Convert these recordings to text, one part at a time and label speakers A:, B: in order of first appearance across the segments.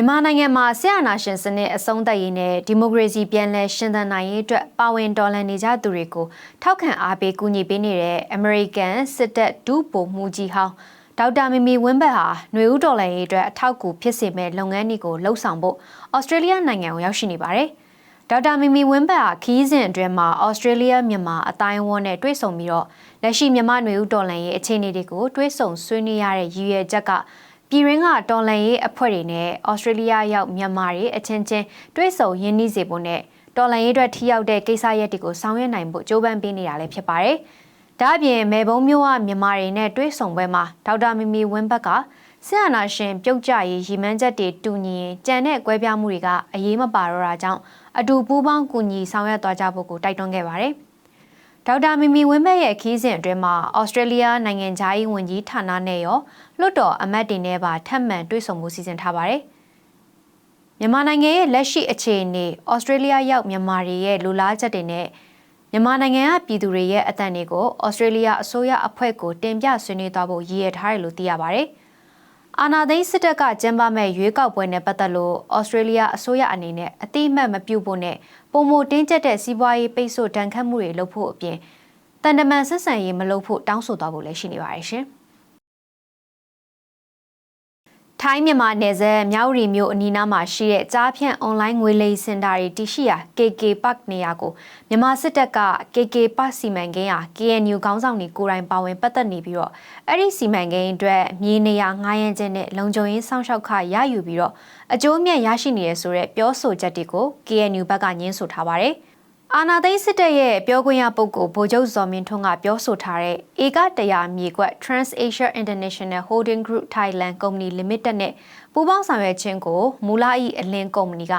A: မြန်မာနိုင်ငံမှာဆရာနာရှင်စနစ်အဆုံးသတ်ရေးနဲ့ဒီမိုကရေစီပြန်လည်ရှင်သန်နိုင်ရေးအတွက်ပါဝင်တော်လှန်နေကြသူတွေကိုထောက်ခံအားပေးကူညီပေးနေတဲ့အမေရိကန်စစ်တပ်ဒုဗိုလ်မှူးကြီးဟောင်းဒေါက်တာမီမီဝင်းဘတ်ဟာຫນွေဦးတော်လှန်ရေးအတွက်အထောက်အကူဖြစ်စေမဲ့လုပ်ငန်းတွေကိုလှုပ်ဆောင်ဖို့ဩစတြေးလျနိုင်ငံကိုရောက်ရှိနေပါတယ်။ဒေါက်တာမီမီဝင်းဘတ်ဟာခီးစဉ်အတွင်းမှာဩစတြေးလျမြန်မာအတိုင်းအဝန်းနဲ့တွေ့ဆုံပြီးတော့လက်ရှိမြန်မာຫນွေဦးတော်လှန်ရေးအခြေအနေတွေကိုတွေ့ဆုံဆွေးနွေးရတဲ့ရည်ရွယ်ချက်က ပြည်ရင်းကတော်လန်ရေးအဖွဲ့တွေနဲ့ဩစတြေးလျရောက်မြန်မာတွေအချင်းချင်းတွဲဆုံရင်းနှီးစေဖို့နဲ့တော်လန်ရေးအတွက်ထိရောက်တဲ့ကိစ္စရပ်တွေကိုဆောင်ရွက်နိုင်ဖို့ကြိုးပမ်းပေးနေတာလည်းဖြစ်ပါတယ်။ဒါ့အပြင်မေဘုံမျိုးကမြန်မာတွေနဲ့တွဲဆုံပွဲမှာဒေါက်တာမီမီဝင်းဘက်ကဆရာနာရှင်ပြုတ်ကြရေးရီမန်းချက်တွေတူညီရင်ကြံတဲ့ကွဲပြားမှုတွေကအရေးမပါတော့တာကြောင့်အတူပူးပေါင်းကူညီဆောင်ရွက်သွားကြဖို့ကိုတိုက်တွန်းခဲ့ပါတယ်။ ဒေါက်တာမီမီဝင်းဘက်ရဲ့ခီးစဉ်အတွင်းမှာဩစတြေးလျနိုင်ငံသားရေးဝန်ကြီးဌာနနဲ့ရောလွှတ်တော်အမတ်တွေနဲ့ပါထပ်မံတွေ့ဆုံမှုစီစဉ်ထားပါတယ်။မြန်မာနိုင်ငံရဲ့လက်ရှိအခြေအနေဩစတြေးလျရောက်မြန်မာတွေရဲ့လူလားချက်တွေနဲ့မြန်မာနိုင်ငံကပြည်သူတွေရဲ့အသံတွေကိုဩစတြေးလျအစိုးရအဖွဲ့ကိုတင်ပြဆွေးနွေးသွားဖို့ရည်ရထားတယ်လို့သိရပါတယ်။အာနာသိန်းစစ်တပ်ကကျင်းပမဲ့ရွေးကောက်ပွဲနဲ့ပတ်သက်လို့ဩစတြေးလျအစိုးရအနေနဲ့အတိအမှတ်မပြုဖို့နဲ့ ပုံမတင်းကျပ်တဲ့စီးပွားရေးပိတ်ဆို့တန်ခတ်မှုတွေလုပ်ဖို့အပြင်တန်တမန်ဆက်ဆံရေးမလုပ်ဖို့တောင်းဆိုသွားဖို့လည်းရှိနေပါတယ်ရှင်။ ထိုင်းမြန်မာနယ်စပ်မြောက်ရီမြို့အနီးနားမှာရှိတဲ့ကြားဖြန့်အွန်လိုင်းငွေလိမ်စင်တာတွေတရှိရာ KK Park နေရာကိုမြန်မာစစ်တပ်က KK Park စီမံကိန်းဟာ KNU ခေါင်းဆောင်တွေကိုယ်တိုင်ပါဝင်ပတ်သက်နေပြီးတော့အဲ့ဒီစီမံကိန်းအတွက်မြေနေရာငှားရမ်းခြင်းနဲ့လုံခြုံရေးစောင့်ရှောက်ခရယူပြီးတော့အကျိုးအမြတ်ရရှိနေရဆိုတဲ့ပြောဆိုချက်တွေကို KNU ဘက်ကညှင်းဆိုထားပါတယ်။ အာနာသိန်းစစ်တပ်ရဲ့ပြောခွင့်ရပုဂ္ဂိုလ်ဗိုလ်ချုပ်ဇော်မင်းထွန်းကပြောဆိုထားတဲ့ဧကတရာမြေကွက် TransAsia International Holding Group Thailand Company Limited နဲ့ပူးပေါင်းဆောင်ရွက်ခြင်းကိုမူလာဤအလင်းကုမ္ပဏီက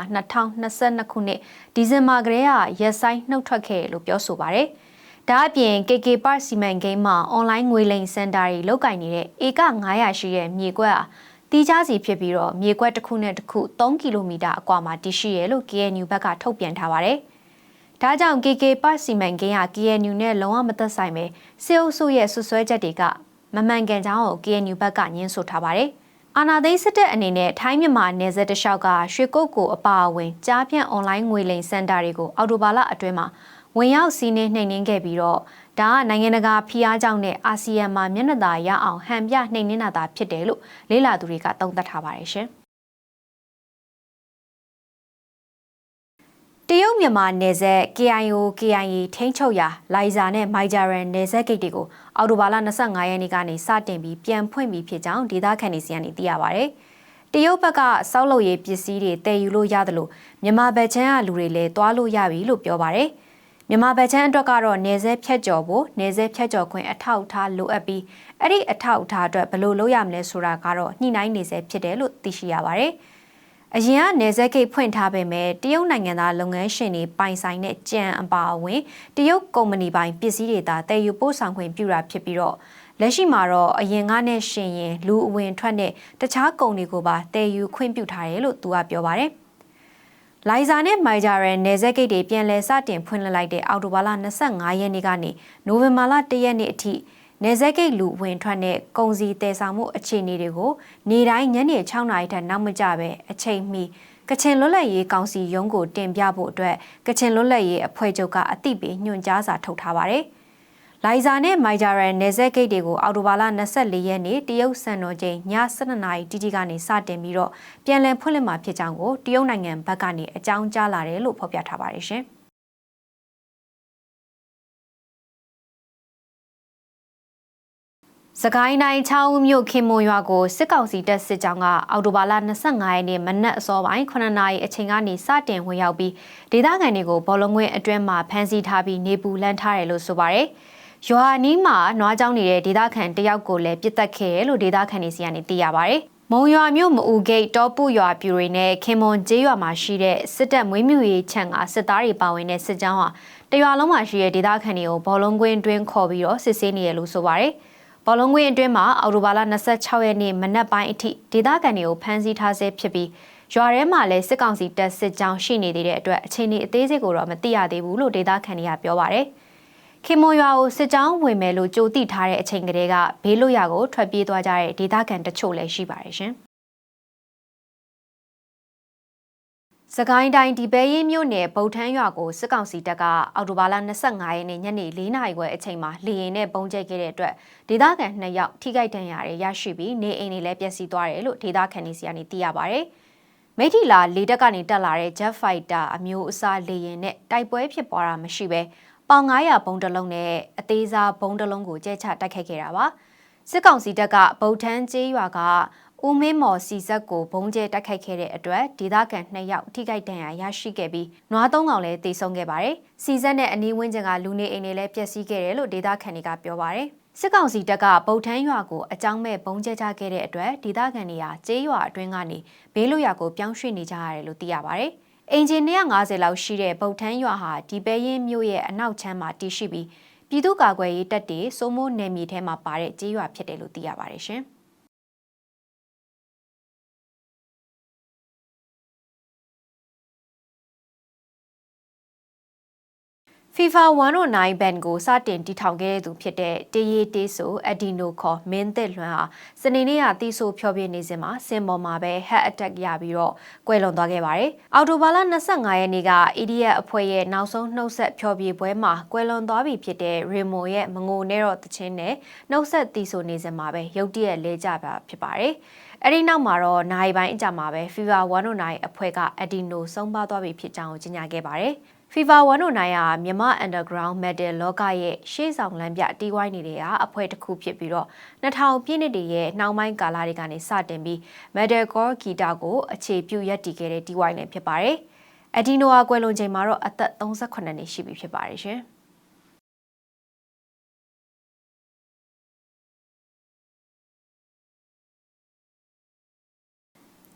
A: 2022ခုနှစ်ဒီဇင်ဘာကတည်းကရက်ဆိုင်နှုတ်ထွက်ခဲ့လို့ပြောဆိုပါတယ်။ဒါအပြင် KK Park စီမံကိန်းမှာအွန်လိုင်းငွေလိမ်စင်တာတွေလုတ်ကင်နေတဲ့ဧက900ရှိတဲ့မြေကွက်ဟာတီးခြားစီဖြစ်ပြီးတော့မြေကွက်တစ်ခုနဲ့တစ်ခု3ကီလိုမီတာအကွာမှာတည်ရှိရလို့ KNU ဘက်ကထုတ်ပြန်ထားပါတယ်။ ဒါကြောင့် KK ပတ်စီမံကိန်းဟာ KNU နဲ့လုံးဝမသက်ဆိုင်ပဲစေအုပ်စုရဲ့ဆွဆွဲချက်တွေကမမှန်ကန်ကြောင်းကို KNU ဘက်ကညင်းဆိုထားပါတယ်။အာနာသိန်းစစ်တပ်အနေနဲ့ထိုင်းမြန်မာနယ်စပ်တလျှောက်ကရွှေကုတ်ကိုအပါအဝင်ကြားပြန့်အွန်လိုင်းငွေလိမ်စင်တာတွေကိုအော်တိုဘာလအတွင်းမှာဝင်ရောက်စီးနှင်းနှိမ်နင်းခဲ့ပြီးတော့ဒါကနိုင်ငံတကာဖိအားကြောင့်နဲ့အာဆီယံမှာမျက်နှာသာရအောင်ဟန်ပြနှိမ်နင်းတာသာဖြစ်တယ်လို့လေးလာသူတွေကသုံးသပ်ထားပါတယ်ရှင်။ တရုတ်မြန်မာနယ်စပ် KIO KIA ထိန်းချုပ်ရာလိုင်ဇာနဲ့မိုင်ဂျာရန်နယ်စပ်ဂိတ်တွေကိုအော်တိုဘာလ25ရက်နေ့ကနေစတင်ပြီးပြန်ဖွင့်ပြီးဖြစ်ကြောင်းဒေသခံတွေစီကနေသိရပါဗျ။တရုတ်ဘက်ကစောက်လုပ်ရေးပစ္စည်းတွေတည်ယူလို့ရတယ်လို့မြန်မာဘက်ချမ်းကလူတွေလည်းသွားလို့ရပြီလို့ပြောပါဗျ။မြန်မာဘက်ချမ်းအတွက်ကတော့နယ်စပ်ဖြတ်ကျော်ဖို့နယ်စပ်ဖြတ်ကျော်ခွင့်အထောက်အထားလိုအပ်ပြီးအဲ့ဒီအထောက်အထားအတွက်ဘယ်လိုလုပ်ရမလဲဆိုတာကတော့ညှိနှိုင်းနေစေဖြစ်တယ်လို့သိရှိရပါတယ်။ အရင်ကနေဆက်ဂိတ်ဖွင့်ထားပေမဲ့တရုတ်နိုင်ငံသားလုပ်ငန်းရှင်တွေပိုင်ဆိုင်တဲ့ကြံအပါအဝင်တရုတ်ကုမ္ပဏီပိုင်ပစ္စည်းတွေသာတည်ယူပို့ဆောင်ခွင့်ပြုတာဖြစ်ပြီးတော့လက်ရှိမှာတော့အရင်ကနဲ့ရှင်ရင်လူအဝင်ထွက်တဲ့တခြားကုန်တွေကိုပါတည်ယူခွင့်ပြုထားတယ်လို့သူကပြောပါတယ်။လိုင်ဇာနဲ့မိုင်ဂျာရန်နယ်စပ်ဂိတ်တွေပြန်လည်စတင်ဖွင့်လှစ်လိုက်တဲ့အောက်တိုဘာလ25ရက်နေ့ကနေနိုဝင်ဘာလ1ရက်နေ့အထိ နေဆက်ကိတ်လူဝင်ထွက်တဲ့ကုန်စည်တည်ဆောင်မှုအခြေအနေတွေကိုနေတိုင်းညနေ6နာရီထက်နောက်မကျပဲအချိန်မီကချင်လွတ်လပ်ရေးကောင်စီရုံးကိုတင်ပြဖို့အတွက်ကချင်လွတ်လပ်ရေးအဖွဲ့ချုပ်ကအသိပေးညွှန်ကြားစာထုတ်ထားပါတယ်။လိုင်ဇာနဲ့မိုင်ဂျာရန်နေဆက်ဂိတ်တွေကိုအော်တိုဘာလ24ရက်နေ့တရုတ်စံတော်ချိန်ည7:00နာရီတိတိကနေစတင်ပြီးတော့ပြန်လည်ဖွင့်လှစ်မှာဖြစ်ကြောင်းကိုတရုတ်နိုင်ငံဘက်ကနေအကြောင်းကြားလာတယ်လို့ဖော်ပြထားပါတယ်ရှင်။ စကိုင်းတိုင်းချောင်းဦးမြို့ခင်မွန်ရွာကိုစစ်ကောင်စီတပ်စစ်ကြောင်းကအော်တိုဘာလ25ရက်နေ့မနက်အစောပိုင်း9နာရီအချိန်ကနေစတင်ဝင်ရောက်ပြီးဒေသခံတွေကိုဘောလုံးငွေအတွင်းမှာဖမ်းဆီးထားပြီးနေပူလန့်ထားတယ်လို့ဆိုပါတယ်။ရွာနီးမှာနွားကြောင်းနေတဲ့ဒေသခံတယောက်ကိုလည်းပြစ်တက်ခဲ့တယ်လို့ဒေသခံတွေစီကနေသိရပါတယ်။မုံရွာမြို့မအူဂိတ်တောပုရွာပြူတွေနဲ့ခင်မွန်ကျေးရွာမှာရှိတဲ့စစ်တပ်မွေးမြူရေးခြံကစစ်သားတွေပါဝင်တဲ့စစ်ကြောင်းဟာတရွာလုံးမှာရှိတဲ့ဒေသခံတွေကိုဘောလုံးကွင်းတွင်းခေါ်ပြီးတော့စစ်ဆေးနေရလို့ဆိုပါတယ်။ ဘောလုံးကွင်းအတွင်းမှာအော်တိုဘာလ26ရက်နေ့မနက်ပိုင်းအထိဒေသခံတွေကိုဖမ်းဆီးထားဆဲဖြစ်ပြီးရွာထဲမှာလည်းစစ်ကောင်စီတပ်စစ်ကြောင်းရှိနေသေးတဲ့အတွက်အခြေအနေအသေးစိတ်ကိုတော့မသိရသေးဘူးလို့ဒေသခံတွေကပြောပါတယ်။ခင်မွန်ရွာကိုစစ်ကြောင်းဝင်မယ်လို့ကြိုတိထားတဲ့အချိန်ကလေးကဘေးလွတ်ရာကိုထွက်ပြေးသွားကြတဲ့ဒေသခံတချို့လည်းရှိပါတယ်ရှင်။ စကိုင်းတိုင်းဒီပဲရင်မြို့နယ်ဗုတ်ထန်းရွာကိုစစ်ကောင်စီတပ်ကအော်တိုဘာလ25ရက်နေ့ညနေ4နာရီခွဲအချိန်မှာလေရင်နဲ့ပုံကျဲခဲ့တဲ့အတွက်ဒေသခံ2ယောက်ထိခိုက်ဒဏ်ရာတွေရရှိပြီးနေအိမ်တွေလည်းပျက်စီးသွားတယ်လို့ဒေသခံတွေစီကနေသိရပါဗျ။မိထီလာလေတပ်ကနေတက်လာတဲ့ Jet Fighter အမျိုးအစားလေရင်နဲ့တိုက်ပွဲဖြစ်ပွားတာမရှိဘဲပေါင်900ဘုံတစ်လုံးနဲ့အသေးစားဘုံတစ်လုံးကိုကျဲချတိုက်ခိုက်ခဲ့တာပါ။စစ်ကောင်စီတပ်ကဗုတ်ထန်းကျေးရွာက ဦးမင်းမော်စီဇက်ကိုဘုံကျဲတိုက်ခိုက်ခဲ့တဲ့အတွက်ဒေသခံ2ယောက်ထိခိုက်ဒဏ်ရာရရှိခဲ့ပြီးနွားသုံးကောင်လည်းတေဆုံးခဲ့ပါတယ်။စီဇက်နဲ့အနီးဝန်းကျင်ကလူနေအိမ်တွေလည်းပျက်စီးခဲ့တယ်လို့ဒေသခံတွေကပြောပါတယ်။စစ်ကောင်စီတပ်ကဗုတ်ထန်းရွာကိုအကြောင်းမဲ့ဘုံကျဲချခဲ့တဲ့အတွက်ဒေသခံတွေဟာကျေးရွာအတွင်းကနေဘေးလွတ်ရာကိုပြောင်းရွှေ့နေကြရတယ်လို့သိရပါတယ်။အင်ဂျင်250လောက်ရှိတဲ့ဗုတ်ထန်းရွာဟာဒီပဲရင်မြို့ရဲ့အနောက်ချမ်းမှာတည်ရှိပြီးပြည်သူ့ကာကွယ်ရေးတပ်တွေစိုးမိုးနယ်မြေထဲမှာပါတဲ့ကျေးရွာဖြစ်တယ်လို့သိရပါတယ်ရှင်။ FIFA 109ဘန်ကိုစတင်တည်ထောင်ခဲ့တဲ့သူဖြစ်တဲ့တေးရီတေးဆိုအဒီနိုခေါ်မင်းသက်လွမ်းဟာစနေနေ့ကတီးဆိုဖျော်ပြနေစဉ်မှာစင်ပေါ်မှာပဲ head attack ရပြီးတော့ကွယ်လွန်သွားခဲ့ပါတယ်။အော်တိုဘာလ25ရက်နေ့က EDF အဖွဲ့ရဲ့နောက်ဆုံးနှုတ်ဆက်ဖျော်ပြပွဲမှာကွယ်လွန်သွားပြီဖြစ်တဲ့ရီမိုရဲ့မငိုနဲ့တော့တခြင်းနဲ့နှုတ်ဆက်တီးဆိုနေစဉ်မှာပဲရုတ်တရက်လဲကျပါဖြစ်ပါတယ်။အဲ့ဒီနောက်မှာတော့နိုင်ပိုင်းအကြမှာပဲ FIFA 109အဖွဲ့ကအဒီနိုဆုံးပါသွားပြီဖြစ်ကြောင်းကိုကြေညာခဲ့ပါတယ်။ FIFA 109ဟာမြန်မာ Underground Metal လောကရဲ့ရှေ့ဆောင်လမ်းပြတီးဝိုင်းနေတဲ့ဟာအဖွဲ့တစ်ခုဖြစ်ပြီးတော့2000ပြည့်နှစ်တည်းရဲ့နှောင်းပိုင်းကာလတွေကနေစတင်ပြီး Metalcore ဂီတကိုအခြေပြုရပ်တည်ခဲ့တဲ့တီးဝိုင်းလည်းဖြစ်ပါတယ်။အဒီနိုဟာကွယ်လွန်ချိန်မှာတော့အသက်38နှစ်ရှိပြီဖြစ်ပါတယ်ရှင်။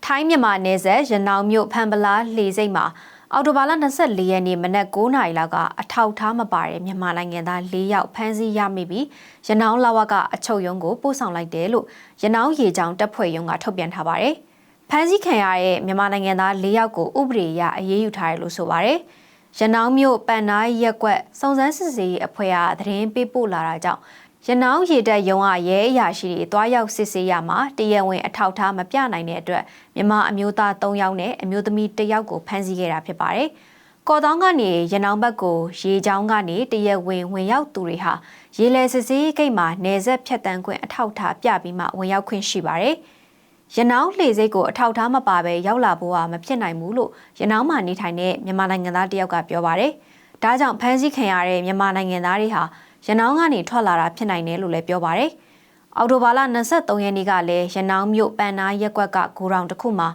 A: ထိုင်းမြန်မာနယ်စပ်ရနောင်မြို့ဖန်ပလားလှေစိတ်မှာ အော်တိုဘာလ24ရက်နေ့မနက်9:00နာရီလောက်ကအထောက်ထားမပါတဲ့မြန်မာနိုင်ငံသား၄ယောက်ဖမ်းဆီးရမိပြီးရနောင်းလာဝကအချုပ်ရုံးကိုပို့ဆောင်လိုက်တယ်လို့ရနောင်းရေကြောင်းတပ်ဖွဲ့ရုံးကထုတ်ပြန်ထားပါတယ်။ဖမ်းဆီးခံရတဲ့မြန်မာနိုင်ငံသား၄ယောက်ကိုဥပဒေအရအရေးယူထားတယ်လို့ဆိုပါတယ်။ရနောင်းမြို့ပန်နာရက်ကွက်စုံစမ်းစစ်ဆေးရေးအဖွဲ့ကသတင်းပေးပို့လာတာကြောင့် ရနောင်းရေတပ်ရုံးကရဲအရာရှိတွေတွားရောက်စစ်ဆေးရမှာတရဝင်အထောက်ထားမပြနိုင်တဲ့အတွက်မြန်မာအမျိုးသား၃ယောက်နဲ့အမျိုးသမီး၁ယောက်ကိုဖမ်းဆီးခဲ့တာဖြစ်ပါတယ်။ကော်တောင်းကနေရနောင်းဘက်ကိုရေချောင်းကနေတရဝင်ဝင်ရောက်သူတွေဟာရေလဲစစ်ဆေးဂိတ်မှာနေဆက်ဖြတ်တန်းခွင့်အထောက်ထားပြပြီးမှဝင်ရောက်ခွင့်ရှိပါတယ်။ရနောင်းလေစိတ်ကိုအထောက်ထားမပါဘဲရောက်လာဖို့ကမဖြစ်နိုင်ဘူးလို့ရနောင်းမှာနေထိုင်တဲ့မြန်မာနိုင်ငံသားတယောက်ကပြောပါတယ်။ဒါကြောင့်ဖမ်းဆီးခံရတဲ့မြန်မာနိုင်ငံသားတွေဟာ ရနောင်းကနေထွက်လာတာဖြစ်နိုင်တယ်လို့လည်းပြောပါတယ်။အော်တိုဘာလ23ရက်နေ့ကလည်းရနောင်းမြို့ပန်နာရက်ကွက်ကဂိုရောင်တစ်ခုမှာ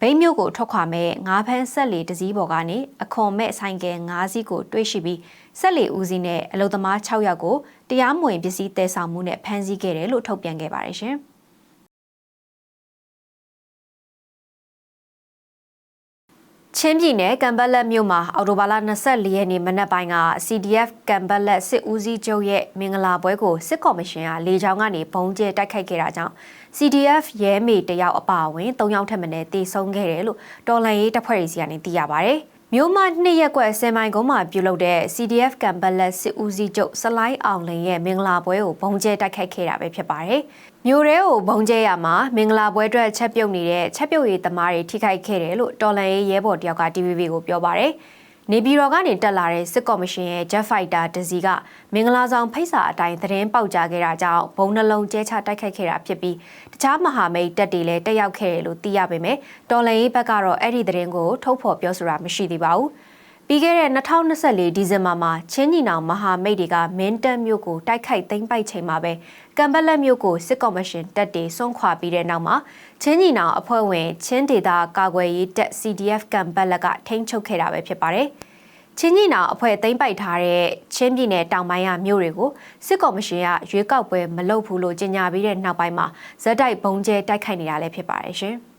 A: ဘိန်းမြို့ကိုထွက်ခွာမဲ့ငါးဖန်းဆက်လီတစည်းပေါ်ကနေအခွန်မဲ့ဆိုင်ကယ်၅စီးကိုတွေ့ရှိပြီးဆက်လီဦးစီးနဲ့အလုသမား6ယောက်ကိုတရားမဝင်ပစ္စည်းတဲဆောင်မှုနဲ့ဖမ်းဆီးခဲ့တယ်လို့ထုတ်ပြန်ခဲ့ပါတယ်ရှင်။ ချင်းပြည်နယ်ကံပတ်လက်မြို့မှာအော်တိုဘာလ24ရက်နေ့မနက်ပိုင်းက CDF ကံပတ်လက်စစ်ဦးစီးချုပ်ရဲ့မင်္ဂလာပွဲကိုစစ်ကော်မရှင်ကလေကြောင်းကနေဘုံကျဲတိုက်ခိုက်ခဲ့တာကြောင့် CDF ရဲမေတယောက်အပါအဝင်၃ယောက်ထက်မနည်းတေဆုံးခဲ့တယ်လို့တော်လှန်ရေးတပ်ဖွဲ့တွေစီကနေသိရပါဗျ။ မြို့မနှစ်ရက်ကွက်ဆယ်မိုင်ကုန်းမှာပြုလုပ်တဲ့ CDF ကံပတ်လက်စစ်ဦးစီးချုပ်စလိုင်းအောင်လင်ရဲ့မင်္ဂလာပွဲကိုဘုံကျဲတိုက်ခိုက်ခဲ့တာပဲဖြစ်ပါတယ်။မြို့ရဲကိုဘုံကျဲရမှာမင်္ဂလာပွဲအတွက်ချက်ပြုတ်နေတဲ့ချက်ပြုတ်ရေးသမားတွေထိခိုက်ခဲ့တယ်လို့တော်လန်ရေးရဲဘော်တယောက်က TVB ကိုပြောပါရယ် နေပြည်တော်ကနေတက်လာတဲ့စစ်ကော်မရှင်ရဲ့ Jet Fighter တစီကမင်္ဂလာဆောင်ဖိတ်စာအတိုင်းသတင်းပေါက်ကြားခဲ့တာကြောင့်ဘုံနှလုံးကျဲချတိုက်ခိုက်ခဲ့တာဖြစ်ပြီးတခြားမဟာမိတ်တပ်တွေလည်းတက်ရောက်ခဲ့တယ်လို့သိရပေမဲ့တော်လန်ရေးဘက်ကတော့အဲ့ဒီသတင်းကိုထုတ်ဖော်ပြောဆိုတာမရှိသေးပါဘူး။ ပြီးခဲ့တဲ့2024ဒီဇင်ဘာမှာချင်းညီနောင်မဟာမိတ်တွေကမင်းတပ်မြို့ကိုတိုက်ခိုက်သိမ်းပိုက်ချိန်မှာပဲကံပက်လက်မြို့ကိုစစ်ကော်မရှင်တပ်တွေဆွန့်ခွာပြီးတဲ့နောက်မှာချင်းညီနောင်အဖွဲ့ဝင်ချင်းဒေသကာကွယ်ရေးတပ် CDF ကံပက်လက်ကထိန်းချုပ်ခဲ့တာပဲဖြစ်ပါတယ်။ချင်းညီနောင်အဖွဲ့သိမ်းပိုက်ထားတဲ့ချင်းပြည်နယ်တောင်ပိုင်းကမြို့တွေကိုစစ်ကော်မရှင်ကရွေးကောက်ပွဲမလုပ်ဘူးလို့ကြေညာပြီးတဲ့နောက်ပိုင်းမှာဇက်တိုက်ဘုံကျဲတိုက်ခိုက်နေတာလည်းဖြစ်ပါတယ်ရှင်။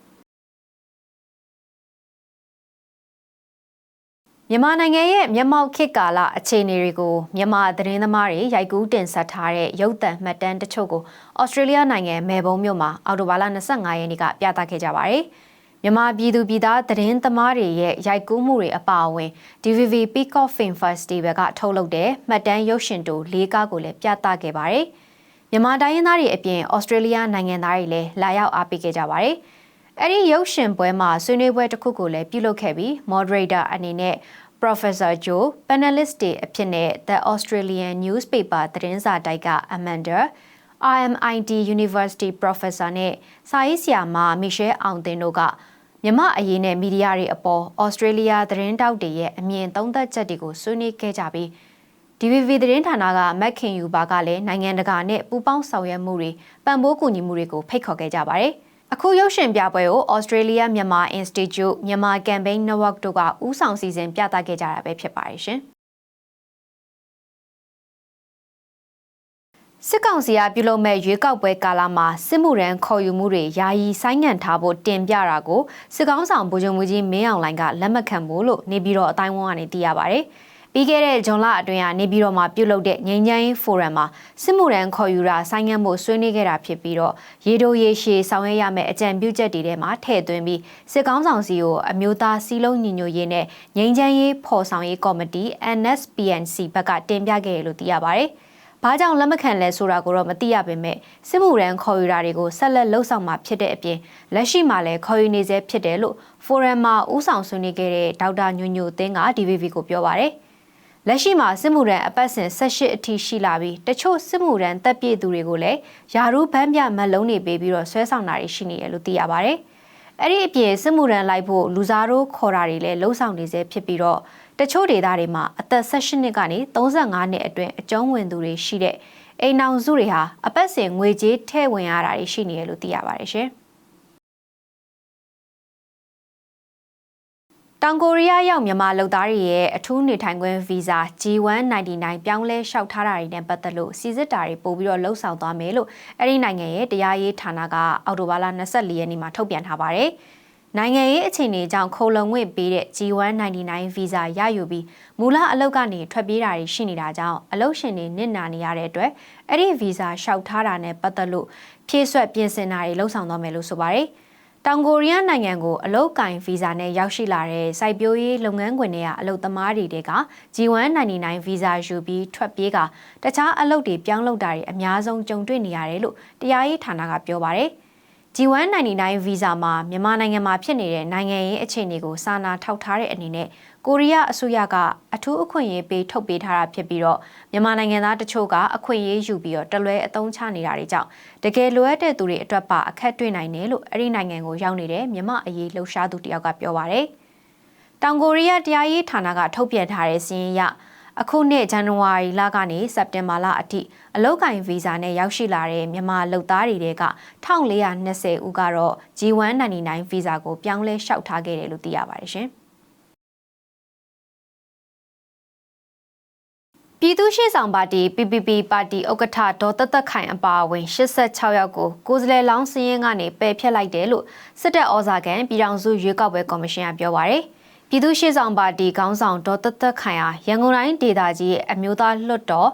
A: မြန်မာနိုင်ငံရဲ့မျက်မှောက်ခေတ်ကာလအခြေအနေတွေကိုမြန်မာသတင်းသမားတွေရိုက်ကူးတင်ဆက်ထားတဲ့ရုပ်သံမှတ်တမ်းတချို့ကိုဩစတြေးလျနိုင်ငံမဲဘုံမြို့မှာအော်တိုဘာလ25ရက်နေ့ကပြသခဲ့ကြပါတယ်။မြန်မာပြည်သူပြည်သားသတင်းသမားတွေရဲ့ရိုက်ကူးမှုတွေအပါအဝင် DVB Peacock Film Festival ကထုတ်လုပ်တဲ့မှတ်တမ်းရုပ်ရှင်တိုလေးကားကိုလည်းပြသခဲ့ပါတယ်။မြန်မာတိုင်းရင်းသားတွေအပြင်ဩစတြေးလျနိုင်ငံသားတွေလည်းလာရောက်အားပေးခဲ့ကြပါတယ်။ အဲ့ဒီရုပ်ရှင်ပွဲမှာဆွေးနွေးပွဲတစ်ခုကိုလည်းပြုလုပ်ခဲ့ပြီး moderator အနေနဲ့ Professor Joe panelist တွေအဖြစ်နဲ့ The Australian Newspaper သတင်းစာတိုက်က Amanda RMIT University Professor နဲ့စာရေးဆရာမ Michelle အောင်တင်တို့ကမြမအရေးနဲ့မီဒီယာတွေအပေါ်ဩစတြေးလျသတင်းတောက်တွေရဲ့အမြင်သုံးသပ်ချက်တွေကိုဆွေးနွေးခဲ့ကြပြီး DVB သတင်းဌာနကမက်ခင်ယူပါကလည်းနိုင်ငံတကာနဲ့ပူးပေါင်းဆောင်ရွက်မှုတွေပံ့ပိုးကူညီမှုတွေကိုဖိတ်ခေါ်ခဲ့ကြပါတယ်။ အခုရုပ်ရှင်ပြပွဲကို Australia Myanmar Institute မြန်မာ Campaign Network တို့ကဦးဆောင်စီစဉ်ပြသခဲ့ကြတာပဲဖြစ်ပါတယ်ရှင်။စစ်ကောင်စီကပြုလုပ်မဲ့ရွေးကောက်ပွဲကာလမှာစစ်မှုရန်ခေါ်ယူမှုတွေယာယီဆိုင်းငံ့ထားဖို့တင်ပြတာကိုစစ်ကောင်ဆောင်ဗိုလ်ချုပ်မှုကြီးမင်းအောင်လှိုင်ကလက်မခံဘူးလို့နေပြည်တော်အတိုင်းဝန်းကနေသိရပါဗျ။ ပြီးခဲ့တဲ့ဂျွန်လအတွင်းကနေပြည်တော်မှာပြုလုပ်တဲ့ငြိမ်းချမ်းရေးဖိုရမ်မှာစစ်မှုရန်ခေါ်ယူတာဆိုင်းငံ့ဖို့ဆွေးနွေးခဲ့တာဖြစ်ပြီးတော့ရေတိုရေရှည်ဆောင်ရွက်ရမယ့်အကြံပြုချက်တွေထဲမှာထည့်သွင်းပြီးစစ်ကောင်ဆောင်စီကိုအမျိုးသားစီးလုံးညီညွတ်ရေးနဲ့ငြိမ်းချမ်းရေးဖော်ဆောင်ရေးကော်မတီ NSPNC ဘက်ကတင်ပြခဲ့ရလို့သိရပါဗျ။ဘာကြောင့်လက်မခံလဲဆိုတာကိုတော့မသိရပေမဲ့စစ်မှုရန်ခေါ်ယူတာတွေကိုဆက်လက်လှုပ်ဆောင်မှာဖြစ်တဲ့အပြင်လက်ရှိမှာလည်းခေါ်ယူနေဆဲဖြစ်တယ်လို့ဖိုရမ်မှာဦးဆောင်ဆွေးနွေးခဲ့တဲ့ဒေါက်တာညိုညိုသင်းက DVB ကိုပြောပါရယ် လက်ရှိမှာစစ်မှုရန်အပတ်စဉ်18အထိရှိလာပြီးတချို့စစ်မှုရန်တပ်ပြည့်သူတွေကိုလည်းယာရုဗန်းပြမတ်လုံးတွေပေးပြီးတော့ဆွဲဆောင်တာတွေရှိနေတယ်လို့သိရပါဗျ။အဲ့ဒီအပြင်စစ်မှုရန်လိုက်ဖို့လူစားတို့ခေါ်တာတွေလည်းလှုံ့ဆော်နေစေဖြစ်ပြီးတော့တချို့ဒေသတွေမှာအသက်18နှစ်ကနေ35နှစ်အတွင်းအကျုံးဝင်သူတွေရှိတဲ့အိမ်နောင်စုတွေဟာအပတ်စဉ်ငွေကြေးထည့်ဝင်ရတာတွေရှိနေတယ်လို့သိရပါတယ်ရှင်။ တောင်ကိုရီးယားရောက်မြန်မာလုပ်သားတွေရဲ့အထူးနေထိုင်ခွင့်ဗီဇာ G199 ပြောင်းလဲလျှောက်ထားတာတွေနဲ့ပတ်သက်လို့စီစစ်တာတွေပို့ပြီးတော့လှုပ်ဆောင်သွားမယ်လို့အဲ့ဒီနိုင်ငံရဲ့တရားရေးဌာနကအော်တိုဘာလ24ရက်နေ့မှာထုတ်ပြန်ထားပါတယ်။နိုင်ငံရေးအခြေအနေကြောင့်ခုံလုံငွေပေးတဲ့ G199 ဗီဇာရယူပြီးမူလအလုပ်ကနေထွက်ပြေးတာတွေရှိနေတာကြောင့်အလုပ်ရှင်တွေနစ်နာနေရတဲ့အတွက်အဲ့ဒီဗီဇာလျှောက်ထားတာနဲ့ပတ်သက်လို့ဖြည့်ဆွက်ပြင်ဆင်တာတွေလှုံ့ဆော်သွားမယ်လို့ဆိုပါတယ်။ တောင်ကိုရီးယားနိုင်ငံကိုအလုတ်ကင်ဗီဇာနဲ့ရောက်ရှိလာတဲ့စိုက်ပျိုးရေးလုပ်ငန်းခွင်တွေကအလုပ်သမားတွေတွေက G199 ဗီဇာယူပြီးထွက်ပြေးကတခြားအလုပ်တွေပြောင်းလုပ်တာတွေအများဆုံးကြုံတွေ့နေရတယ်လို့တရားရေးဌာနကပြောပါတယ်။ G199 ဗီဇာမှာမြန်မာနိုင်ငံမှာဖြစ်နေတဲ့နိုင်ငံရေးအခြေအနေကိုစာနာထောက်ထားတဲ့အနေနဲ့ ကိုရီးယားအစိုးရကအထူးအခွင့်အရေးပေးထုတ်ပေးထားတာဖြစ်ပြီးတော့မြန်မာနိုင်ငံသားတချို့ကအခွင့်အရေးယူပြီးတော့တလွဲအသုံးချနေတာတွေကြောင့်တကယ်လိုအပ်တဲ့သူတွေအတွက်ပါအခက်တွေ့နိုင်တယ်လို့အဲ့ဒီနိုင်ငံကိုရောက်နေတဲ့မြန်မာအရေးလှုပ်ရှားသူတယောက်ကပြောပါရယ်တောင်ကိုရီးယားတရားရေးဌာနကထုတ်ပြန်ထားတဲ့စီးရင်ရအခုနှစ်ဇန်နဝါရီလကနေစက်တင်ဘာလအထိအလုတ်ကင်ဗီဇာနဲ့ရောက်ရှိလာတဲ့မြန်မာလုပ်သားတွေက1420ဦးကတော့ G199 ဗီဇာကိုပြောင်းလဲလျှောက်ထားခဲ့တယ်လို့သိရပါတယ်ရှင် ပြည်သူ့ရှေ့ဆောင်ပါတီ PPP ပါတီဥက္ကဋ္ဌဒေါ်တသက်ခိုင်အပါအဝင်86ယောက်ကိုကိုယ်စားလှယ်လောင်းစည်းရင်းကနေပယ်ဖျက်လိုက်တယ်လို့စစ်တပ်ဩဇာခံပြည်ထောင်စုရွေးကောက်ပွဲကော်မရှင်ကပြောပါရယ်။ပြည်သူ့ရှေ့ဆောင်ပါတီခေါင်းဆောင်ဒေါ်သက်သက်ခိုင်ဟာရန်ကုန်တိုင်းဒေသကြီးရဲ့အမျိုးသားလွှတ်တော်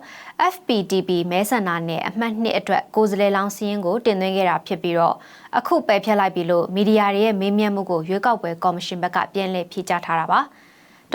A: FPTP မဲဆန္ဒနယ်အမှတ်2အတွက်ကိုယ်စားလှယ်လောင်းစည်းရင်းကိုတင်သွင်းခဲ့တာဖြစ်ပြီးတော့အခုပယ်ဖျက်လိုက်ပြီလို့မီဒီယာတွေရဲ့မေးမြန်းမှုကိုရွေးကောက်ပွဲကော်မရှင်ဘက်ကပြန်လည်ဖြေကြားထားတာပါ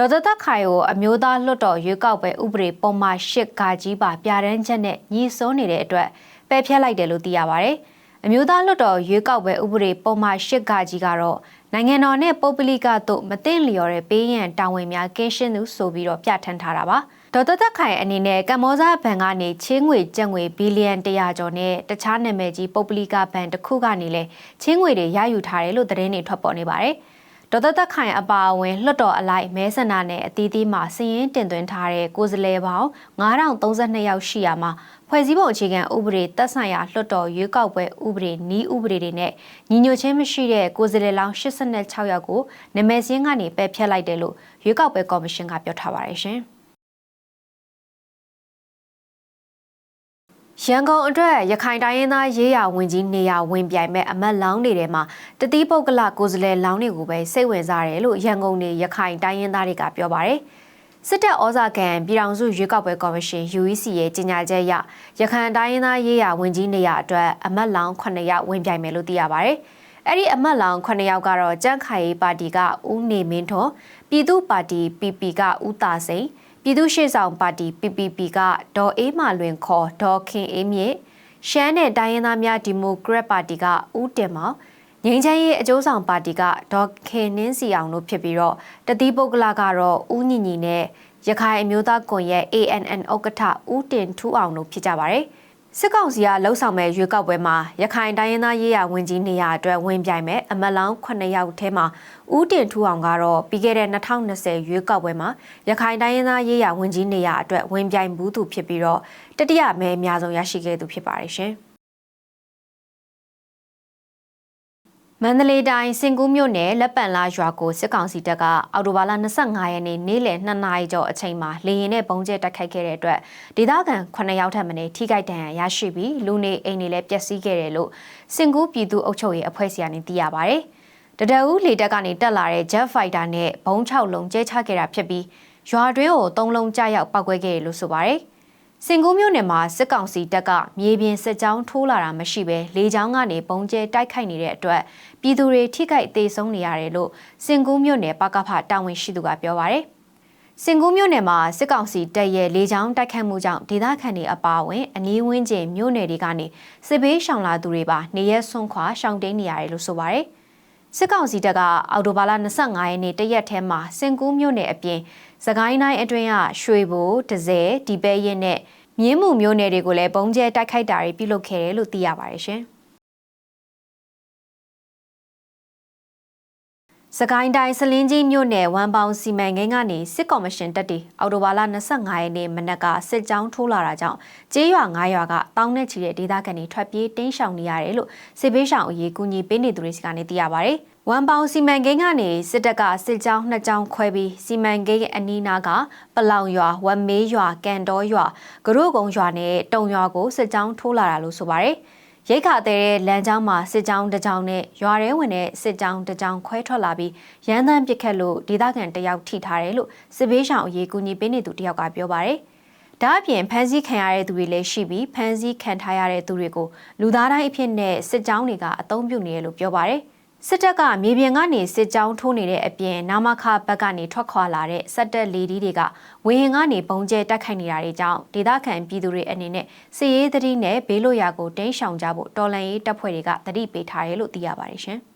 A: ဒေါ်သက်သက်ခိုင်ကိုအမျိုးသားလွှတ်တော်ရွေးကောက်ပွဲဥပဒေပုံမှန်၈ကကြီးပါပြဋ္ဌာန်းချက်နဲ့ညီစိုးနေတဲ့အတွက်ပယ်ဖျက်လိုက်တယ်လို့သိရပါဗျ။အမျိုးသားလွှတ်တော်ရွေးကောက်ပွဲဥပဒေပုံမှန်၈ကကြီးကတော့နိုင်ငံတော်နဲ့ပုပ္ပလိကတို့မသိလျော်တဲ့ပေးရန်တာဝန်များကင်းရှင်းသူဆိုပြီးတော့ပြဋ္ဌာန်းထားတာပါဒေါ်သက်သက်ခိုင်အနေနဲ့ကမ္ဘောဇဘဏ်ကနေချင်းငွေကျပ်ငွေဘီလီယံ100ကျော်နဲ့တခြားနာမည်ကြီးပုပ္ပလိကဘဏ်တစ်ခုကနေလဲချင်းငွေတွေရယူထားတယ်လို့သတင်းတွေထွက်ပေါ်နေပါတယ် ဒေါ်သက်သက်ခိုင်အပါအဝင်လွှတ်တော်အလိုက်မဲဆန္ဒနယ်အသီးသီးမှာစည်ရင်းတင်သွင်းထားတဲ့ကိုယ်စားလှယ်ပေါင်း9032ယောက်ရှိရာမှာဖွဲ့စည်းပုံအခြေခံဥပဒေတပ်ဆိုင်ရာလွှတ်တော်ရွေးကောက်ပွဲဥပဒေနီးဥပဒေတွေနဲ့ညီညွတ်ခြင်းမရှိတဲ့ကိုယ်စားလှယ်လောင်း86ယောက်ကိုနာမည်စင်းကနေပယ်ဖျက်လိုက်တယ်လို့ရွေးကောက်ပွဲကော်မရှင်ကပြောထားပါတယ်ရှင်။ ရန်ကုန်အတွက်ရခိုင်တိုင်းရင်းသားရေးရာဝန်ကြီးနေရာဝင်ပြိုင်မဲ့အမတ်လောင်းတွေထဲမှာတတိပုဂ္ဂလကိုယ်စားလှယ်လောင်းတွေကိုပဲစိတ်ဝင်စားတယ်လို့ရန်ကုန်နေရခိုင်တိုင်းရင်းသားတွေကပြောပါတယ်။စစ်တပ်ဩဇာခံပြည်ထောင်စုရွေးကောက်ပွဲကော်မရှင် UEC ရဲ့ကြေညာချက်အရရခိုင်တိုင်းရင်းသားရေးရာဝန်ကြီးနေရာအတွက်အမတ်လောင်း9ယောက်ဝင်ပြိုင်မယ်လို့သိရပါဗျ။အဲ့ဒီအမတ်လောင်း9ယောက်ကတော့ကြန့်ခိုင်ပါတီကဦးနေမင်းထွန်းပြည်သူ့ပါတီ PP ကဦးတာစိန် ပြည်သူ့ရှေ့ဆောင်ပါတီ PPP ကဒေါ်အေးမာလွင်ခေါ်ဒေါ်ခင်အေးမြင့်ရှမ်းနဲ့တိုင်းရင်းသားများဒီမိုကရက်ပါတီကဦးတင်မောင်ငင်းချမ်းရေးအကျိုးဆောင်ပါတီကဒေါ်ခေနင်းစီအောင်တို့ဖြစ်ပြီးတော့တတိပုဂ္ဂလကတော့ဦးညီညီနဲ့ရခိုင်အမျိုးသားကွန်ရက် ANN ဥက္ကဋ္ဌဦးတင်ထူးအောင်တို့ဖြစ်ကြပါတယ်။ စစ်ကောင်စီကလှုပ်ဆောင်မဲ့ရွေးကောက်ပွဲမှာရခိုင်တိုင်းရင်းသားရေးရာဝန်ကြီးနေရာအတွက်ဝင်ပြိုင်မဲ့အမတ်လောင်း9ယောက်ထဲမှာဦးတင်ထူးအောင်ကတော့ပြီးခဲ့တဲ့2020ရွေးကောက်ပွဲမှာရခိုင်တိုင်းရင်းသားရေးရာဝန်ကြီးနေရာအတွက်ဝင်ပြိုင်ဘူးသူဖြစ်ပြီးတော့တတိယမဲအများဆုံးရရှိခဲ့သူဖြစ်ပါတယ်ရှင်။ မန္တလေးတိုင်းစင်ကူးမြို့နယ်လက်ပံလာရွာကိုစစ်ကောင်စီတပ်ကအော်တိုဘာလ25ရက်နေ့နေ့လယ်2နာရီကျော်အချိန်မှာလေရင်နဲ့ပုံကျဲတိုက်ခိုက်ခဲ့တဲ့အတွက်ဒေသခံ9ယောက်ထပ်မံထိခိုက်ဒဏ်ရာရရှိပြီးလူနေအိမ်တွေလည်းပျက်စီးခဲ့တယ်လို့စင်ကူးပြည်သူ့အုပ်ချုပ်ရေးအဖွဲ့စီကနေသိရပါဗျ။တတအူးလေတပ်ကနေတက်လာတဲ့ Jet Fighter နဲ့ဘုံ6လုံးကျဲချခဲ့တာဖြစ်ပြီးရွာတွင်းကို3လုံးကျရောက်ပောက်ကွဲခဲ့တယ်လို့ဆိုပါတယ်။ စင်ကူးမြို့နယ်မှာစစ်ကောင်စီတပ်ကမြေပြင်စစ်ကြောင်းထိုးလာတာမရှိဘဲလေကြောင်းကနေပုံကျဲတိုက်ခိုက်နေတဲ့အတွက်ပြည်သူတွေထိခိုက်သေးဆုံးနေရတယ်လို့စင်ကူးမြို့နယ်ပကဖတာဝန်ရှိသူကပြောပါရယ်စင်ကူးမြို့နယ်မှာစစ်ကောင်စီတပ်ရဲ့လေကြောင်းတိုက်ခိုက်မှုကြောင့်ဒေသခံတွေအပါအဝင်အနီးဝန်းကျင်မြို့နယ်တွေကနေစစ်ဘေးရှောင်လာသူတွေပါနေရက်ဆွန့်ခွာရှောင်တိန်နေရတယ်လို့ဆိုပါရယ်စစ်ကောင်စီတပ်ကအော်တိုဘာလ25ရက်နေ့တရက်ထဲမှာစင်ကူးမြို့နယ်အပြင် စကိုင်းတိုင်းအတွင်းကရွှေဘိုတဇဲဒီပဲရင်နဲ့မြင်းမှုမျိုးနယ်တွေကိုလည်းပုံကျဲတိုက်ခိုက်တာတွေပြုလုပ်ခဲ့တယ်လို့သိရပါတယ်ရှင်။ စကိုင်းတိုင်းစလင်းကြီးမြို့နယ်ဝမ်ပေါင်စီမံကိန်းကနေစစ်ကော်မရှင်တပ်တွေအော်တိုဘာလ25ရက်နေ့မနက်ကစစ်ကြောင်းထိုးလာတာကြောင့်ကျေးရွာ9ရွာကတောင်းနဲ့ချီတဲ့ဒေသခံတွေထွက်ပြေးတင်းရှောင်နေရတယ်လို့စစ်ဘေးရှောင်အရေးကူညီပေးနေသူတွေစီကနေသိရပါဗျ။ဝမ်ပေါင်စီမံကိန်းကနေစစ်တပ်ကစစ်ကြောင်းနှစ်ကြောင်းခွဲပြီးစီမံကိန်းအနီးနားကပလောင်ရွာဝမ်မေးရွာကန်တော်ရွာကရုကုံရွာနဲ့တုံရွာကိုစစ်ကြောင်းထိုးလာတာလို့ဆိုပါဗျ။ ရိတ်ခါတဲ့လမ်းကြောင်းမှာစစ်ကြောင်းတစ်ကြောင်းနဲ့ရွာရဲဝင်တဲ့စစ်ကြောင်းတစ်ကြောင်းခွဲထွက်လာပြီးရန်တမ်းပစ်ခတ်လို့ဒေသခံတယောက်ထိထားတယ်လို့စစ်ဘေးရှောင်အရေးကူညီပေးနေသူတယောက်ကပြောပါတယ်။ဒါအပြင်ဖမ်းဆီးခံရတဲ့သူတွေလည်းရှိပြီးဖမ်းဆီးခံထားရတဲ့သူတွေကိုလူသားတိုင်းအဖြစ်နဲ့စစ်ကြောင်းတွေကအသုံးပြုနေတယ်လို့ပြောပါတယ်။ စစ်တပ်ကမြေပြင်ကနေစစ်ကြောင်းထိုးနေတဲ့အပြင်နာမခဘက်ကနေထွက်ခွာလာတဲ့စက်တက်လေဒီတွေကဝေဟင်ကနေပုံကျဲတက်ခိုက်နေတာတွေကြောင့်ဒေသခံပြည်သူတွေအနေနဲ့စစ်ရေးသတိနဲ့ဘေးလွတ်ရာကိုတင်းရှောင်ကြဖို့တော်လန်ရေးတပ်ဖွဲ့တွေကသတိပေးထားတယ်လို့သိရပါတယ်ရှင်။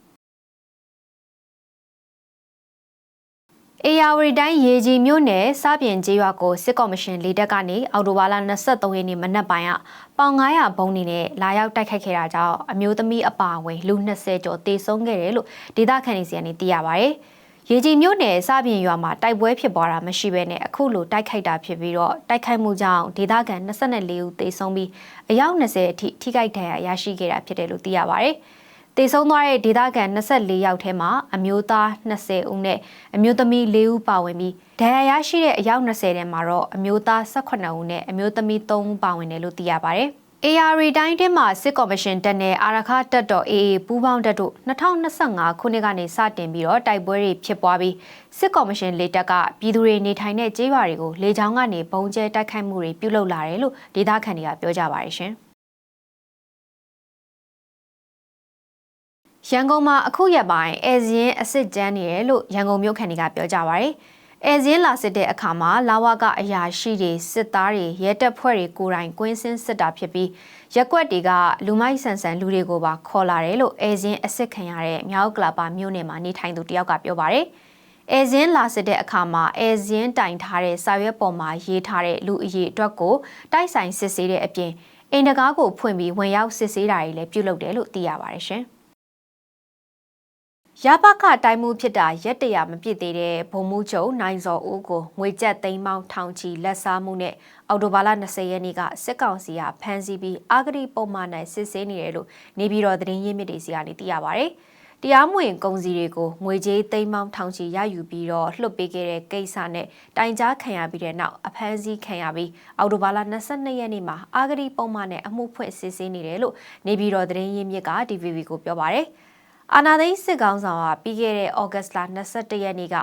A: အေယာဝတီတိုင်းရေကြီးမြို့နယ်စပြင်ကျေးရွာကိုစစ်ကော်မရှင်လေတပ်ကနေအော်တိုဘာလ23ရက်နေ့မနက်ပိုင်းကပေါင်900ဘုံနေနဲ့လာရောက်တိုက်ခိုက်ခဲ့တာကြောင့်အမျိုးသမီးအပါအဝင်လူ20ကျော်တေဆုံးခဲ့တယ်လို့ဒေသခံတွေစီကနေသိရပါဗျ။ရေကြီးမြို့နယ်စပြင်ရွာမှာတိုက်ပွဲဖြစ်ပွားတာမရှိဘဲနဲ့အခုလိုတိုက်ခိုက်တာဖြစ်ပြီးတော့တိုက်ခိုက်မှုကြောင့်ဒေသခံ24ဦးသေဆုံးပြီးအယောက်20အထိထိခိုက်ဒဏ်ရာရရှိခဲ့တာဖြစ်တယ်လို့သိရပါဗျ။ တေဆုံးသွားတဲ့ဒေသခံ24ယောက်ထဲမှာအမျိုးသား20ဦးနဲ့အမျိုးသမီး4ဦးပါဝင်ပြီးဒဏ်ရာရရှိတဲ့အယောက်20ထဲမှာတော့အမျိုးသား18ဦးနဲ့အမျိုးသမီး3ဦးပါဝင်တယ်လို့သိရပါဗျ။ AR တိုင်းတင်းမှာစစ်ကော်မရှင်တပ်နဲ့အာရခတပ်တော် AA ပူးပေါင်းတပ်တို့2025ခုနှစ်ကနေစတင်ပြီးတော့တိုက်ပွဲတွေဖြစ်ပွားပြီးစစ်ကော်မရှင်လေတပ်ကပြည်သူတွေနေထိုင်တဲ့ကျေးရွာတွေကိုလေကြောင်းကနေပုံကျဲတိုက်ခိုက်မှုတွေပြုလုပ်လာတယ်လို့ဒေသခံတွေကပြောကြပါတယ်ရှင်။ ရန်ကုန်မှာအခုရက်ပိုင်းအဲဇင်းအစ်စ်ကျန်းနေတယ်လို့ရန်ကုန်မြို့ခံတွေကပြောကြပါဗျ။အဲဇင်းလာစစ်တဲ့အခါမှာလာဝကအရာရှိတွေစစ်သားတွေရဲတပ်ဖွဲ့တွေကိုယ်တိုင်ကွင်းစင်းစစ်တာဖြစ်ပြီးရက်ွက်တွေကလူမိုက်ဆန်ဆန်လူတွေကိုပါခေါ်လာတယ်လို့အဲဇင်းအစ်စ်ခံရတဲ့မြောက်ကလာပါမြို့နယ်မှာနေထိုင်သူတယောက်ကပြောပါဗျ။အဲဇင်းလာစစ်တဲ့အခါမှာအဲဇင်းတိုင်ထားတဲ့စာရွက်ပေါ်မှာရေးထားတဲ့လူအရေးအတွက်ကိုတိုက်ဆိုင်စစ်ဆေးတဲ့အပြင်အိမ်တကားကိုဖွင့်ပြီးဝင်ရောက်စစ်ဆေးတာတွေလည်းပြုလုပ်တယ်လို့သိရပါတယ်ရှင်။ ရပခတိုင်းမှုဖြစ်တာရက်တရာမပြည့်သေးတဲ့ဘုံမှုချုပ်နိုင်စော်ဦးကိုငွေကျပ်သိန်းပေါင်းထောင်ချီလက်စားမှုနဲ့အော်တိုဘာလ20ရက်နေ့ကစစ်ကောင်စီကဖမ်းဆီးပြီးအာဂရိပုံမှန်နဲ့စစ်ဆေးနေတယ်လို့နေပြည်တော်သတင်းရင်းမြစ်တွေစီကနေသိရပါဗျ။တရားမဝင်ကုန်စည်တွေကိုငွေကြေးသိန်းပေါင်းထောင်ချီရယူပြီးတော့လွှတ်ပေးခဲ့တဲ့ကိစ္စနဲ့တိုင်ကြားခံရပြီးတဲ့နောက်အဖမ်းဆီးခံရပြီးအော်တိုဘာလ22ရက်နေ့မှာအာဂရိပုံမှန်နဲ့အမှုဖွင့်စစ်ဆေးနေတယ်လို့နေပြည်တော်သတင်းရင်းမြစ်က DVB ကိုပြောပါဗျ။ အာနာသိန်းစစ်ကောင်ဆောင်ကပြီးခဲ့တဲ့ဩဂတ်စ်လ22ရက်နေ့က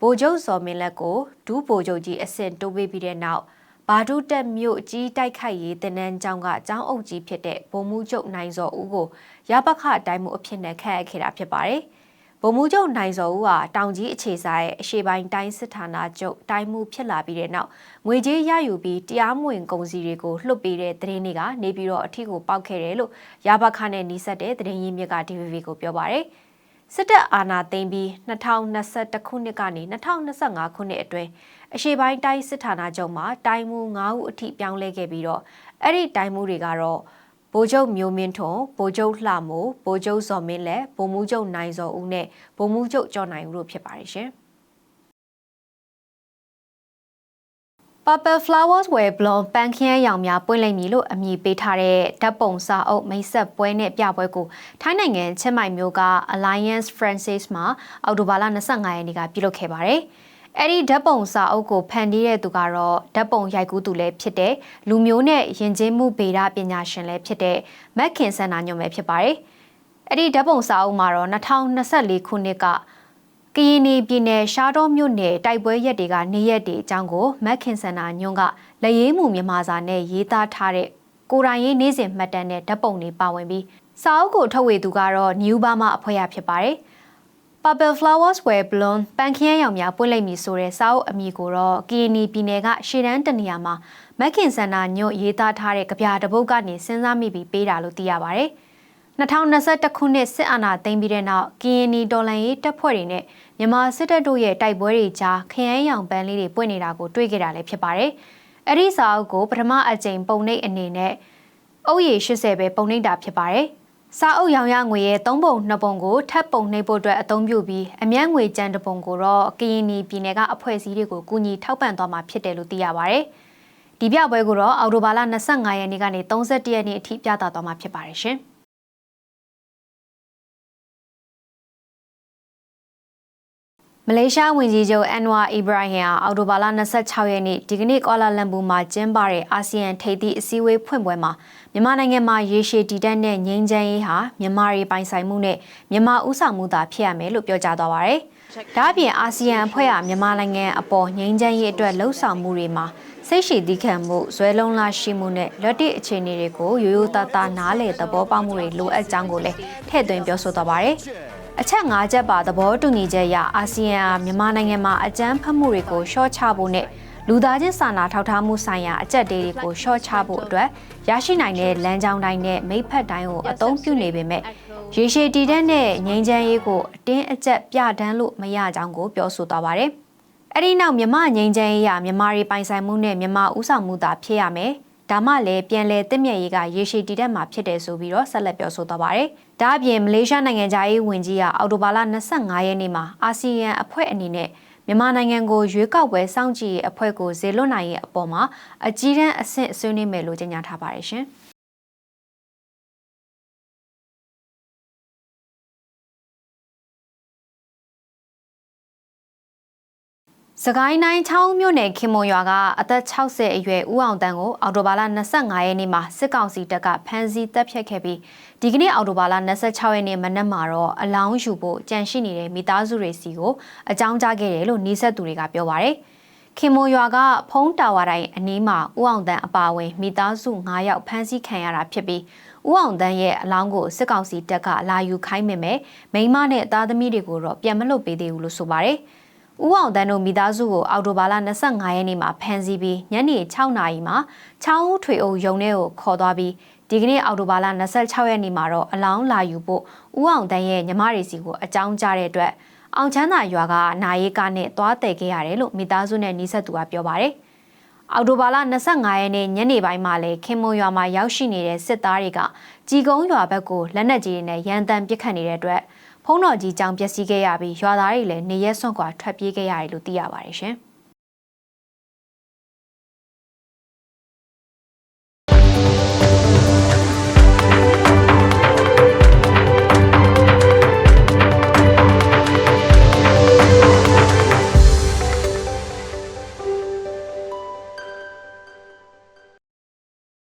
A: ဗိုလ်ချုပ်စော်မင်းလက်ကိုဒူးဗိုလ်ချုပ်ကြီးအဆင့်တိုးပေးပြီးတဲ့နောက်ဘာဒုတက်မြို့ကြီးတိုက်ခိုက်ရေးတနန်းကျောင်းကကျောင်းအုပ်ကြီးဖြစ်တဲ့ဗိုလ်မှူးချုပ်နိုင်စော်ဦးကိုရပခတိုင်းမှုအဖြစ်နဲ့ခန့်အပ်ခဲ့တာဖြစ်ပါတယ်။ ဗိုလ်မှူးချုပ်နိုင်စောဦးဟာတောင်ကြီးအခြေဆိုင်အရှေ့ပိုင်းတိုင်းစစ်ဌာနချုပ်တိုင်းမှုဖြစ်လာပြီးတဲ့နောက်ငွေကြေးရယူပြီးတရားမဝင်ကုန်စည်တွေကိုလှုပ်ပေးတဲ့သတင်းတွေကနေပြီးတော့အထီကိုပောက်ခဲ့တယ်လို့ရပါခနဲ့နှီးဆက်တဲ့သတင်းရင်းမြစ်က DVB ကိုပြောပါရယ်စစ်တပ်အာဏာသိမ်းပြီး2021ခုနှစ်ကနေ2025ခုနှစ်အတွင်းအရှေ့ပိုင်းတိုင်းစစ်ဌာနချုပ်မှာတိုင်းမှု9ဦးအထိပြောင်းလဲခဲ့ပြီးတော့အဲ့ဒီတိုင်းမှုတွေကတော့ ဗိုလ်ချုပ်မျိုးမင်းထွန်းဗိုလ်ချုပ်လှမိုးဗိုလ်ချုပ်ဇော်မင်းလက်ဗိုလ်မှူးချုပ်နိုင်စောဦးနဲ့ဗိုလ်မှူးချုပ်ကျော်နိုင်ဦးတို့ဖြစ်ပါတယ်ရှင် Purple Flowers Were Blown ပန်းခရမ်းရောင်များပွင့်လိုက်မည်လို့အမည်ပေးထားတဲ့ဓာတ်ပုံစာအုပ်မိတ်ဆက်ပွဲနဲ့ပြပွဲကိုထိုင်းနိုင်ငံချင်းမိုင်မြို့က Alliance Francis မှာအောက်တိုဘာလ25ရက်နေ့ကပြုလုပ်ခဲ့ပါတယ်။ အဲ့ဒီဓာတ်ပုံစာအုပ်ကိုဖန်တီးတဲ့သူကတော့ဓာတ်ပုံရိုက်ကူးသူလည်းဖြစ်တဲ့လူမျိုးနဲ့ယဉ်ကျေးမှုဗေဒပညာရှင်လည်းဖြစ်တဲ့မက်ခင်ဆန်နာညွန့်ပဲဖြစ်ပါတယ်။အဲ့ဒီဓာတ်ပုံစာအုပ်မှာတော့2024ခုနှစ်ကကရင်နီပြည်နယ်ရှားတော်မြို့နယ်တိုက်ပွဲရက်တွေကနေရက်တွေအကြောင်းကိုမက်ခင်ဆန်နာညွန့်ကလက်ရေးမှုမြန်မာစာနဲ့ရေးသားထားတဲ့ကိုရိုင်းရေးနေ့စဉ်မှတ်တမ်းနဲ့ဓာတ်ပုံတွေပါဝင်ပြီးစာအုပ်ကိုထုတ်ဝေသူကတော့ New Burma အဖွဲ့ရဖြစ်ပါတယ်။ Purple Flowers Were Blown ပန်းခရမ်းရောင်များပွင့်လိုက်မည်ဆိုတဲ့စာအုပ်အမည်ကိုတော့ကရင်နီပြည်နယ်ကရှေ့တန်းတနေရာမှာမက်ခင်ဆန်နာညွန့်ရေးသားထားတဲ့ကြပြတပုတ်ကနေစဉ်းစားမိပြီးပေးတာလို့သိရပါတယ်။2021ခုနှစ်စစ်အာဏာသိမ်းပြီးတဲ့နောက်ကရင်နီတော်လှန်ရေးတပ်ဖွဲ့တွေနဲ့မြန်မာစစ်တပ်တို့ရဲ့တိုက်ပွဲတွေကြားခရမ်းရောင်ပန်းလေးတွေပွင့်နေတာကိုတွေ့ခဲ့တာလည်းဖြစ်ပါတယ်။အဲ့ဒီစာအုပ်ကိုပထမအကြိမ်ပုံနှိပ်အနေနဲ့အုပ်ရည်80ပဲပုံနှိပ်တာဖြစ်ပါတယ်။ စာအုပ်ရောင်ရငွေရဲ့၃ပုံ၂ပုံကိုထပ်ပုံနှိပ်ဖို့အတွက်အသုံးပြုပြီးအမြတ်ငွေကျန်တစ်ပုံကိုတော့ကရင်နီပြည်နယ်ကအဖွဲ့အစည်းတွေကိုကူညီထောက်ပံ့သွားမှာဖြစ်တယ်လို့သိရပါတယ်။ဒီပြပွဲကိုတော့အော်တိုဘာလ25ရက်နေ့ကနေ31ရက်နေ့အထိပြသသွားမှာဖြစ်ပါတယ်ရှင်။ မလေးရှားဝန်ကြီးချုပ်အန်ဝါအီဘရာဟင်ဟာအော်တိုဘာလ26ရက်နေ့ဒီကနေ့ကွာလာလမ်ပူမှာကျင်းပတဲ့အာဆီယံထိပ်သီးအစည်းအဝေးဖွင့်ပွဲမှာမြန်မာနိုင်ငံမှာရေရှည်တည်တံ့တဲ့ငြိမ်းချမ်းရေးဟာမြန်မာပြည်ပိုင်ဆိုင်မှုနဲ့မြန်မာဥဆောင်မှုသာဖြစ်ရမယ်လို့ပြောကြားသွားပါတယ်။ဒါ့အပြင်အာဆီယံအဖွဲ့ဟာမြန်မာနိုင်ငံအပေါ်ငြိမ်းချမ်းရေးအတွက်လှုံ့ဆော်မှုတွေမှာစိတ်ရှိသီးခံမှုဇွဲလုံးလာရှိမှုနဲ့လက်တွေ့အခြေအနေတွေကိုရိုးရိုးသားသားနားလည်သဘောပေါက်မှုတွေလိုအပ်ကြောင်းကိုလည်းထည့်သွင်းပြောဆိုသွားပါတယ်။ အချက်၅ချက်ပါသဘောတူညီချက်အရအာဆီယံမြန်မာနိုင်ငံမှာအကြမ်းဖက်မှုတွေကိုရှော့ချဖို့နဲ့လူသားချင်းစာနာထောက်ထားမှုဆိုင်ရာအကြက်တေးတွေကိုရှော့ချဖို့အတွက်ရရှိနိုင်တဲ့လမ်းကြောင်းတိုင်းနဲ့မိဖက်တိုင်းကိုအသုံးပြုနေပေမဲ့ရေရှည်တည်တဲ့နဲ့ငြိမ်းချမ်းရေးကိုအတင်းအကျပ်ပြဋ္ဌာန်းလို့မရကြောင်းကိုပြောဆိုသွားပါတယ်။အဲဒီနောက်မြမငြိမ်းချမ်းရေးရမြန်မာတွေပိုင်ဆိုင်မှုနဲ့မြန်မာဥဆောင်မှုသာဖြစ်ရမယ်။ဒါမှလည်းပြန်လည်တင့်မြတ်ရေးကရေရှည်တည်တတ်မှာဖြစ်တယ်ဆိုပြီးတော့ဆက်လက်ပြောဆိုသွားပါတယ်။ ဒါအပြင်မလေးရှားနိုင်ငံသားရေးဝန်ကြီးကအော်တိုဘာလ25ရက်နေ့မှာအာဆီယံအဖွဲ့အနေနဲ့မြန်မာနိုင်ငံကိုရွေးကောက်ပွဲစောင့်ကြည့်ရေးအဖွဲ့ကိုဇေလွတ်နိုင်ရဲ့အပေါ်မှာအကြီးတန်းအဆင့်ဆွေးနွေးမယ်လို့ကြေညာထားပါတယ်ရှင်။ စကိုင်းတိုင်းချောင်းမြို့နယ်ခင်မွန်ရွာကအသက်60အရွယ်ဦးအောင်တန်းကိုအော်တိုဘာလ25ရက်နေ့မှာစစ်ကောင်စီတပ်ကဖမ်းဆီးတပ်ဖြတ်ခဲ့ပြီးဒီကနေ့အော်တိုဘာလ26ရက်နေ့မနက်မှာတော့အလောင်းယူဖို့ကြံရှိနေတဲ့မိသားစုတွေစီကိုအကြောင်းကြားခဲ့တယ်လို့နှီးဆက်သူတွေကပြောပါရယ်ခင်မွန်ရွာကဖုံးတာဝါတိုင်းအနီးမှာဦးအောင်တန်းအပါအဝင်မိသားစု9ယောက်ဖမ်းဆီးခံရတာဖြစ်ပြီးဦးအောင်တန်းရဲ့အလောင်းကိုစစ်ကောင်စီတပ်ကလာယူခိုင်းပေမဲ့မိန်းမနဲ့သားသမီးတွေကိုတော့ပြန်မလွတ်ပေးသေးဘူးလို့ဆိုပါရယ်။ ဦးအောင်တန်းတို့မိသားစုကိုအော်တိုဘာလ25ရက်နေ့မှာဖမ်းဆီးပြီးညနေ6နာရီမှာချောင်းဦးထွေအုပ်ရုံထဲကိုခေါ်သွားပြီးဒီကနေ့အော်တိုဘာလ26ရက်နေ့မှာတော့အလောင်းလာယူဖို့ဦးအောင်တန်းရဲ့ညီမတွေစီကိုအကြောင်းကြားတဲ့အတွက်အောင်ချမ်းသာရွာကနာရီကနဲ့သွားတည်ခဲ့ရတယ်လို့မိသားစုနဲ့နှိဆက်သူကပြောပါတယ်။အော်တိုဘာလ25ရက်နေ့ညနေပိုင်းမှာလဲခင်မွန်ရွာမှာရောက်ရှိနေတဲ့စစ်သားတွေကជីကုန်းရွာဘက်ကိုလက်နက်ကြီးတွေနဲ့ရန်တမ်းပစ်ခတ်နေတဲ့အတွက်ဖုံး တော်ကြီးကြောင်ပျက်စီးခဲ့ရပြီးရွာသားတွေလည်းနေရက်စွန့်ခွာထွက်ပြေးခဲ့ရတယ်လို့သိရပါတယ်ရှင်။